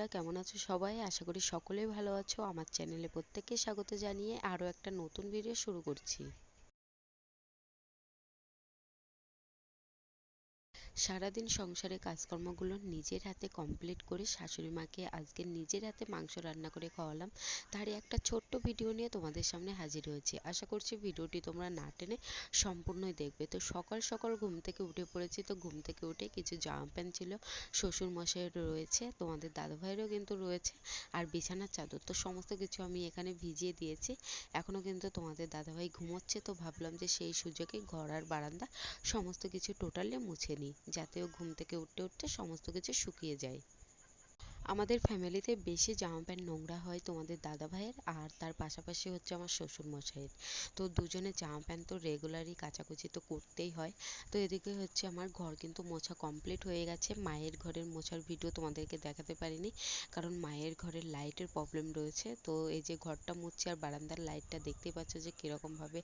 বন্ধুরা কেমন আছো সবাই? আশা করি সকলেই ভালো আছো। আমার চ্যানেলে প্রত্যেককে স্বাগত জানিয়ে আরও একটা নতুন ভিডিও শুরু করছি। সারাদিন সংসারে কাজকর্মগুলো নিজের হাতে কমপ্লিট করে শাশুড়ি মাকে আজকে নিজের হাতে মাংস রান্না করে খাওয়ালাম তারই একটা ছোট্ট ভিডিও নিয়ে তোমাদের সামনে হাজির হয়েছি। আশা করছি ভিডিওটি তোমরা না টেনে সম্পূর্ণই দেখবে। তো সকাল সকাল ঘুম থেকে উঠে পড়েছি, তো ঘুম থেকে উঠে কিছু জামা প্যান্ট ছিল শ্বশুর মশাইয়ের রয়েছে, তোমাদের দাদা ভাইয়েরও কিন্তু রয়েছে, আর বিছানার চাদর। তো সমস্ত কিছু আমি এখানে ভিজিয়ে দিয়েছি। এখনও কিন্তু তোমাদের দাদাভাই ঘুমোচ্ছে, তো ভাবলাম যে সেই সুযোগে ঘর আর বারান্দা সমস্ত কিছু টোটালি মুছে নিই। যাতে ও ঘুম থেকে উঠতে উঠতে সমস্ত কিছু শুকিয়ে যায়। আমাদের ফ্যামিলিতে বেশি জামা প্যান্ট নোংরা হয় তোমাদের দাদা ভাইয়ের, আর তার পাশাপাশি হচ্ছে আমার শ্বশুর মশাইয়ের তো দুজনের জামা প্যান্ট তো রেগুলারই কাচাকুচি তো করতেই হয়। তো এদিকে হচ্ছে আমার ঘর কিন্তু মোছা কমপ্লিট হয়ে গেছে। মায়ের ঘরের মোছার ভিডিও তোমাদেরকে দেখাতে পারিনি, কারণ মায়ের ঘরের লাইটের প্রবলেম রয়েছে। তো এই যে ঘরটা মুছছে আর বারান্দার লাইটটা দেখতেই পাচ্ছ যে কীরকমভাবে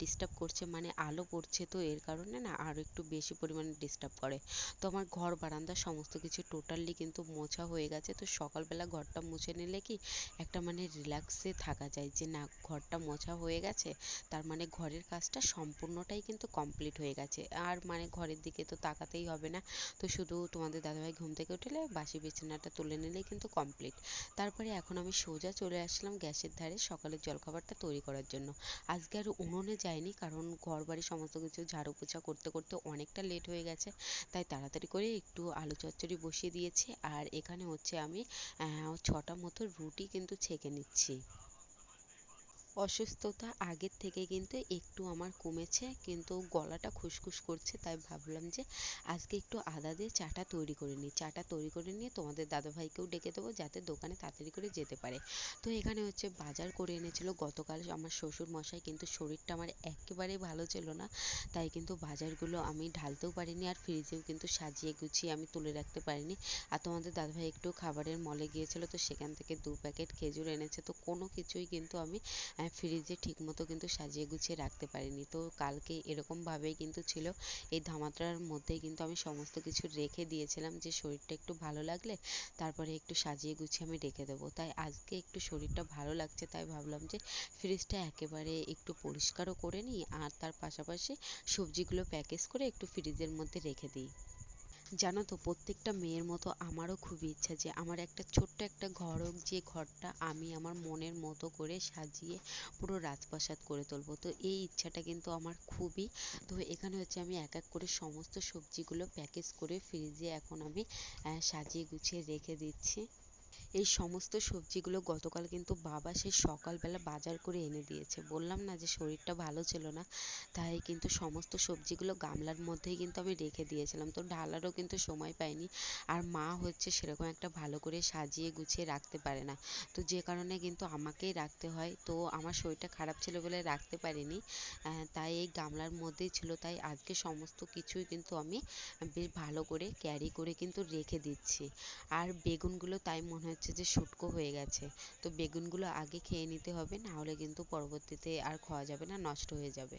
ডিস্টার্ব করছে মানে আলো পড়ছে তো এর কারণে না আরও একটু বেশি পরিমাণে ডিস্টার্ব করে। তো আমার ঘর, বারান্দা সমস্ত কিছু টোটালি কিন্তু মোছা হয়ে গেছে তো সকালবেলা ঘরটা মুছে নিলে কি একটা মানে রিল্যাক্সে থাকা যায় যে না, ঘরটা মোছা হয়ে গেছে, তার মানে ঘরের কাজটা সম্পূর্ণটাই কিন্তু কমপ্লিট হয়ে গেছে। আর মানে ঘরের দিকে তো তাকাতেই হবে না। তো শুধু তোমাদের দাদাভাই ঘুম থেকে উঠলে বাসি বিছানাটা তুলে নিলেই কিন্তু কমপ্লিট তারপরে এখন আমি সোজা চলে আসলাম গ্যাসের ধারে সকালের জলখাবারটা তৈরি করার জন্য। আজকে আর উনুনে যাইনি কারণ ঘর বাড়ি সমস্ত কিছু ঝাড়ু পোছা করতে করতে অনেকটা লেট হয়ে গেছে। তাই তাড়াতাড়ি করে একটু আলু চচ্চড়ি বসিয়ে দিয়েছি। আর এখানে হচ্ছে আমি ছটা মতো রুটি কিন্তু ছেঁকে নিচ্ছি। অসুস্থতা আগের থেকে কিন্তু একটু আমার কমেছে, কিন্তু গলাটা খুসখুস করছে, তাই ভাবলাম যে আজকে একটু আদা দিয়ে চাটা তৈরি করে নিই। চাটা তৈরি করে নিয়ে তোমাদের দাদাভাইকেও ডেকে দেবো যাতে দোকানে তাড়াতাড়ি করে যেতে পারে। তো এখানে হচ্ছে বাজার করে এনেছিল, গতকাল আমার শ্বশুর মশাই কিন্তু শরীরটা আমার একেবারেই ভালো ছিল না, তাই কিন্তু বাজারগুলো আমি ঢালতেও পারিনি আর ফ্রিজেও কিন্তু সাজিয়ে গুছিয়ে আমি তুলে রাখতে পারিনি। আর তোমাদের দাদাভাই একটু খাবারের মলে গিয়েছিল, তো সেখান থেকে দু প্যাকেট খেজুর এনেছে, তো কোনো কিছুই কিন্তু আমি ফ্রিজে ঠিকমতো কিন্তু সাজিয়ে গুছিয়ে রাখতে পারিনি। তো কালকে এরকমভাবেই কিন্তু ছিল। এই ধামাটার মধ্যেই কিন্তু আমি সমস্ত কিছু রেখে দিয়েছিলাম যে শরীরটা একটু ভালো লাগলে তারপরে একটু সাজিয়ে গুছিয়ে আমি রেখে দেবো। তাই আজকে একটু শরীরটা ভালো লাগছে, তাই ভাবলাম যে ফ্রিজটা একেবারে একটু পরিষ্কারও করে নিই আর তার পাশাপাশি সবজিগুলো প্যাকেজ করে একটু ফ্রিজের মধ্যে রেখে দিই। জানো তো, প্রত্যেকটা মেয়ের মতো আমারও খুবই ইচ্ছা যে আমার একটা ছোট্ট একটা ঘর হোক যে ঘরটা আমি আমার মনের মতো করে সাজিয়ে পুরো রাজপ্রাসাদ করে তুলবো। তো এই ইচ্ছাটা কিন্তু আমার খুবই। তো এখানে হচ্ছে আমি এক এক করে সমস্ত সবজিগুলো প্যাকেজ করে ফ্রিজে এখন আমি সাজিয়ে গুছিয়ে রেখে দিচ্ছি। এই সমস্ত সবজিগুলো গতকাল কিন্তু বাবা সেই সকালবেলা বাজার করে এনে দিয়েছে। বললাম না যে শরীরটা ভালো ছিল না, তাই কিন্তু সমস্ত সবজিগুলো গামলার মধ্যেই কিন্তু আমি রেখে দিয়েছিলাম। তো ঢালারও কিন্তু সময় পাইনি আর মা হচ্ছে সেরকম একটা ভালো করে সাজিয়ে গুছিয়ে রাখতে পারে না। তো যে কারণে কিন্তু আমাকেই রাখতে হয়। তো আমার শরীরটা খারাপ ছিল বলে রাখতে পারিনি তাই এই গামলার মধ্যেই ছিল। তাই আজকে সমস্ত কিছুই কিন্তু আমি বেশ ভালো করে ক্যারি করে কিন্তু রেখে দিচ্ছি। আর বেগুনগুলো তাই মনে হচ্ছে যে শুটকো হয়ে গেছে। তো বেগুনগুলো আগে খেয়ে নিতে হবে নাহলে কিন্তু পরবর্তীতে আর খাওয়া যাবে না, নষ্ট হয়ে যাবে।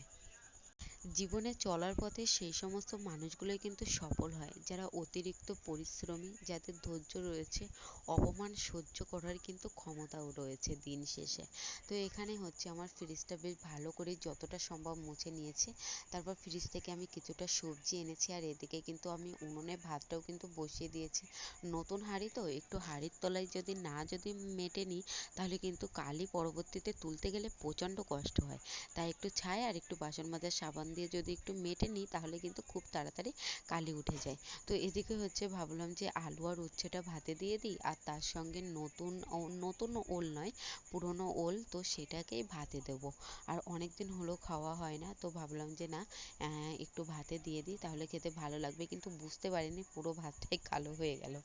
জীবনে চলার পথে সেই সমস্ত মানুষগুলোই কিন্তু সফল হয়। যারা অতিরিক্ত পরিশ্রমী, যাদের ধৈর্য রয়েছে, অপমান সহ্য করার কিন্তু ক্ষমতাও রয়েছে দিন শেষে। তো এখানে হচ্ছে আমার ফ্রিজটা বেশ ভালো করে যতটা সম্ভব মুছে নিয়েছে। তারপর ফ্রিজ থেকে আমি কিছুটা সবজি এনেছি আর এদিকে কিন্তু আমি উনুনে ভাতটাও কিন্তু বসিয়ে দিয়েছি। নতুন হাঁড়ি তো, একটু হাঁড়ির তলায় যদি না যদি মেটে নিই, তাহলে কিন্তু কালি পরবর্তীতে তুলতে গেলে প্রচণ্ড কষ্ট হয়। তাই একটু ছাই আর একটু বাসন মাজার সাবান দিয়ে যদি একটু মেটে নিই, তাহলে কিন্তু খুব তাড়াতাড়ি কালি উঠে যায়। তো এদিকে হচ্ছে ভাবলাম যে আলু আর উচ্ছেটা ভাতে দিয়ে দিই, আর তার সঙ্গে নতুন নতুন ওল নয়, পুরনো ওল, তো সেটাকেই ভাতে দেবো। আর অনেক দিন হলো খাওয়া হয় না, তো ভাবলাম যে না একটু ভাতে দিয়ে দিই, তাহলে খেতে ভালো লাগবে। কিন্তু বুঝতে পারিনি পুরো ভাতটাই কালো হয়ে গেল।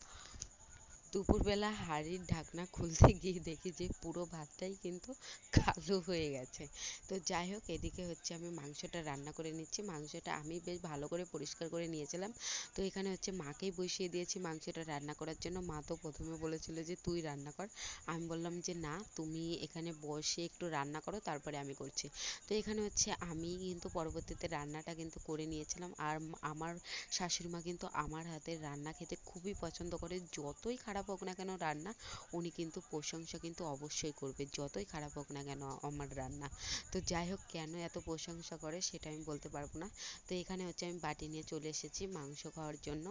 দুপুরবেলা হাঁড়ির ঢাকনা খুলতে গিয়ে দেখি যে পুরো ভাতটাই কিন্তু কালো হয়ে গেছে। তো যাই হোক, এদিকে হচ্ছে আমি মাংসটা রান্না করে নিচ্ছি। মাংসটা আমি বেশ ভালো করে পরিষ্কার করে নিয়েছিলাম। তো এখানে হচ্ছে মাকেই বসিয়ে দিয়েছি মাংসটা রান্না করার জন্য। মা তো প্রথমে বলেছিল যে, তুই রান্না কর। আমি বললাম যে, না, তুমি এখানে বসে একটু রান্না করো, তারপরে আমি করছি। তো এখানে হচ্ছে আমি কিন্তু পরবর্তীতে রান্নাটা কিন্তু করে নিয়েছিলাম। আর আমার শাশুড়ি মা কিন্তু আমার হাতের রান্না খেতে খুবই পছন্দ করে। যতই খারাপ খারাপ হোক না কেন রান্না, উনি কিন্তু প্রশংসা কিন্তু অবশ্যই করবে, যতই খারাপ হোক না কেন আমার রান্না। তো যাই হোক, কেন এত প্রশংসা করে সেটা আমি বলতে পারব না। তো এখানে হচ্ছে আমি বাটি নিয়ে চলে এসেছি মাংস খাওয়ার জন্য।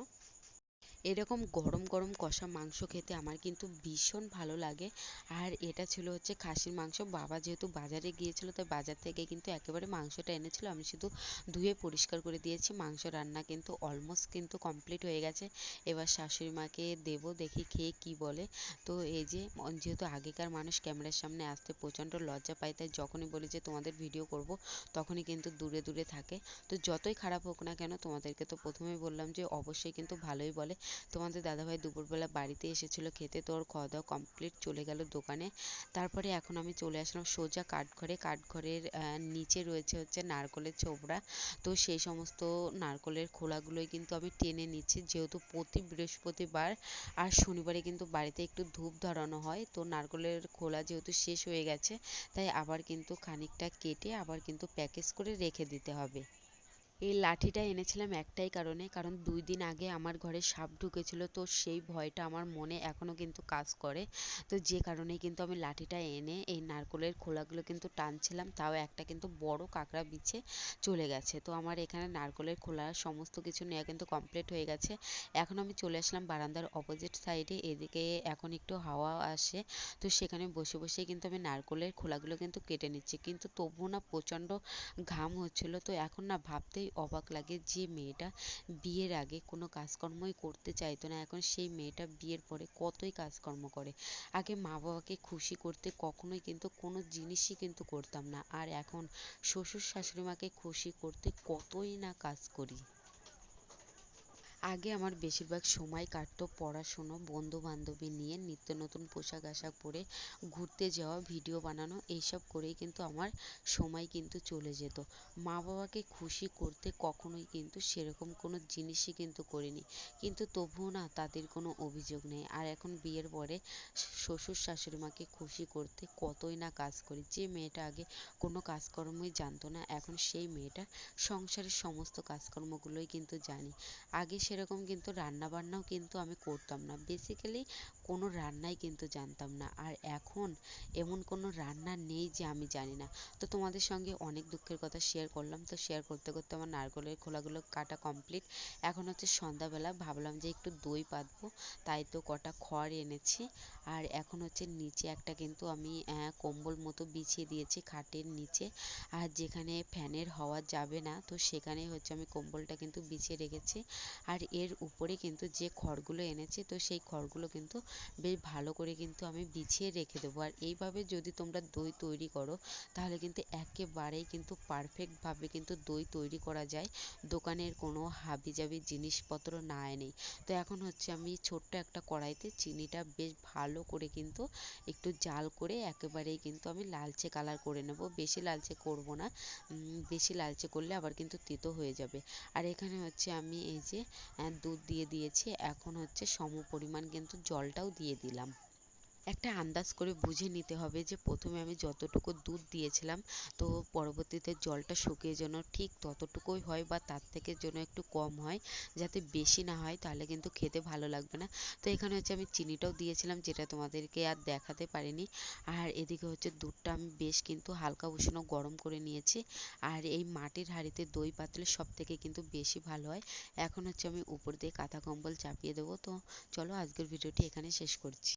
এরকম গরম গরম কষা মাংস খেতে আমার কিন্তু ভীষণ ভালো লাগে। আর এটা ছিল হচ্ছে খাসির মাংস। বাবা যেহেতু বাজারে গিয়েছিল, তাই বাজার থেকে কিন্তু একেবারে মাংসটা এনেছিল। আমি শুধু ধুয়ে পরিষ্কার করে দিয়েছি। মাংস রান্না কিন্তু অলমোস্ট কিন্তু কমপ্লিট হয়ে গেছে। এবার শাশুড়ি মাকে দেবো, দেখি খেয়ে কি বলে। তো এই যে যেহেতু আগেকার মানুষ ক্যামেরার সামনে আসতে প্রচণ্ড লজ্জা পায়, তাই যখনই বলি যে তোমাদের ভিডিও করব, তখনই কিন্তু দূরে দূরে থাকে। তো যতই খারাপ হোক না কেন, তোমাদেরকে তো প্রথমেই বললাম যে অবশ্যই কিন্তু ভালোই বলে তোমাদের দাদাভাই দুপুরবেলা বাড়িতে এসেছিল খেতে, তো ওর খাওয়া দাওয়া কমপ্লিট চলে গেল দোকানে। তারপরে এখন আমি চলে আসলাম সোজা কাঠঘরে। কাঠঘরের নিচে রয়েছে হচ্ছে নারকলের ছোবড়া। তো সেই সমস্ত নারকলের খোলাগুলোই কিন্তু আমি টেনে নিচ্ছি। যেহেতু প্রতি বৃহস্পতিবার আর শনিবারে কিন্তু বাড়িতে একটু ধূপ ধরানো হয়, তো নারকলের খোলা যেহেতু শেষ হয়ে গেছে, তাই আবার কিন্তু খানিকটা কেটে আবার কিন্তু প্যাকেজ করে রেখে দিতে হবে। এই লাঠিটা এনেছিলাম একটাই কারণে, কারণ দুই দিন আগে আমার ঘরে সাপ ঢুকেছিল, তো সেই ভয়টা আমার মনে এখনও কিন্তু কাজ করে। তো যে কারণে কিন্তু আমি লাঠিটা এনে এই নারকলের খোলাগুলো কিন্তু টানছিলাম, তাও একটা কিন্তু বড় কাঁকড়া বিছে চলে গেছে। তো আমার এখানে নারকোলের খোলা সমস্ত কিছু নেওয়া কিন্তু কমপ্লিট হয়ে গেছে। এখন আমি চলে আসলাম বারান্দার অপোজিট সাইডে এদিকে এখন একটু হাওয়া আসে, তো সেখানে বসে বসে কিন্তু আমি নারকলের খোলাগুলো কিন্তু কেটে নিচ্ছি। কিন্তু তবুও না প্রচণ্ড ঘাম হচ্ছিল, তো এখন না ভাবতেই অবাক লাগে যে মেয়েটা বিয়ের আগে কোনো কাজকর্মই করতে চাইতো না। এখন সেই মেয়েটা বিয়ের পরে কতই কাজকর্ম করে। আগে মা বাবাকে খুশি করতে কখনোই কিন্তু কোনো জিনিসই কিন্তু করতাম না। আর এখন শ্বশুর শাশুড়ি মাকে খুশি করতে কতই না কাজ করি। আগে আমার বেশিরভাগ সময় কাটতো পড়াশুনো বন্ধু বান্ধবী নিয়ে নিত্য নতুন পোশাক আশাক পরে ঘুরতে যাওয়া, ভিডিও বানানো, এইসব করেই কিন্তু আমার সময় কিন্তু চলে যেত। মা বাবাকে খুশি করতে কখনোই কিন্তু সেরকম কোনো জিনিসই কিন্তু করিনি। কিন্তু তবুও না, তাদের কোনো অভিযোগ নেই। আর এখন বিয়ের পরে শ্বশুর শাশুড়ি মাকে খুশি করতে কতই না কাজ করি। যে মেয়েটা আগে কোনো কাজকর্মই জানতো না, এখন সেই মেয়েটা সংসারের সমস্ত কাজকর্মগুলোই কিন্তু জানি। আগে সেরকম কিন্তু রান্না বান্নাও কিন্তু আমি করতাম না। বেসিক্যালি কোনো রান্নাই কিন্তু জানতাম না। আর এখন এমন কোনো রান্না নেই যে আমি জানি না। তো তোমাদের সঙ্গে অনেক দুঃখের কথা শেয়ার করলাম। তো শেয়ার করতে করতে আমার নারকলের খোলাগুলো কাটা কমপ্লিট এখন হচ্ছে সন্ধ্যাবেলা ভাবলাম যে একটু দই পাতবো। তাই তো কটা খড় এনেছি। আর এখন হচ্ছে নিচে একটা কিন্তু আমি কম্বল মতো বিছিয়ে দিয়েছি খাটের নিচে। আর যেখানে ফ্যানের হাওয়া যাবে না, তো সেখানে হচ্ছে আমি কম্বলটা কিন্তু বিছিয়ে রেখেছি। আর এর উপরে কিন্তু যে খড়গুলো এনেছি, তো সেই খড়গুলো কিন্তু বেশ ভালো করে কিন্তু আমি বিছিয়ে রেখে দেবো। আর এইভাবে যদি তোমরা দই তৈরি করো, তাহলে কিন্তু একেবারেই কিন্তু পারফেক্টভাবে কিন্তু দই তৈরি করা যায়। দোকানের কোনো হাবিজাবি জিনিসপত্র না এনেই তো এখন হচ্ছে আমি ছোট্ট একটা কড়াইতে চিনিটা বেশ ভালো করে কিন্তু একটু জাল করে একেবারেই কিন্তু আমি লালচে কালার করে নেব। বেশি লালচে করব না। বেশি লালচে করলে আবার কিন্তু তেতো হয়ে যাবে। আর এখানে হচ্ছে আমি এই যে দুধ দিয়ে দিয়েছি। এখন হচ্ছে সম পরিমাণ কিন্তু জলটাও দিয়ে দিলাম। একটা আন্দাজ করে বুঝে নিতে হবে যে প্রথমে আমি যতটুকু দুধ দিয়েছিলাম, তো পরবর্তীতে জলটা শুকিয়ে যেন ঠিক ততটুকুই হয় বা তার থেকে যেন একটু কম হয়, যাতে বেশি না হয়, তাহলে কিন্তু খেতে ভালো লাগবে না। তো এখানে হচ্ছে আমি চিনিটাও দিয়েছিলাম, যেটা তোমাদেরকে আর দেখাতে পারিনি। আর এদিকে হচ্ছে দুধটা আমি বেশ কিন্তু হালকা উষ্ণ গরম করে নিয়েছি। আর এই মাটির হাঁড়িতে দই পাতলে সব থেকে কিন্তু বেশি ভালো হয়। এখন হচ্ছে আমি উপর দিয়ে কাঁথা কম্বল চাপিয়ে দেবো। তো চলো আজকের ভিডিওটি এখানে শেষ করছি।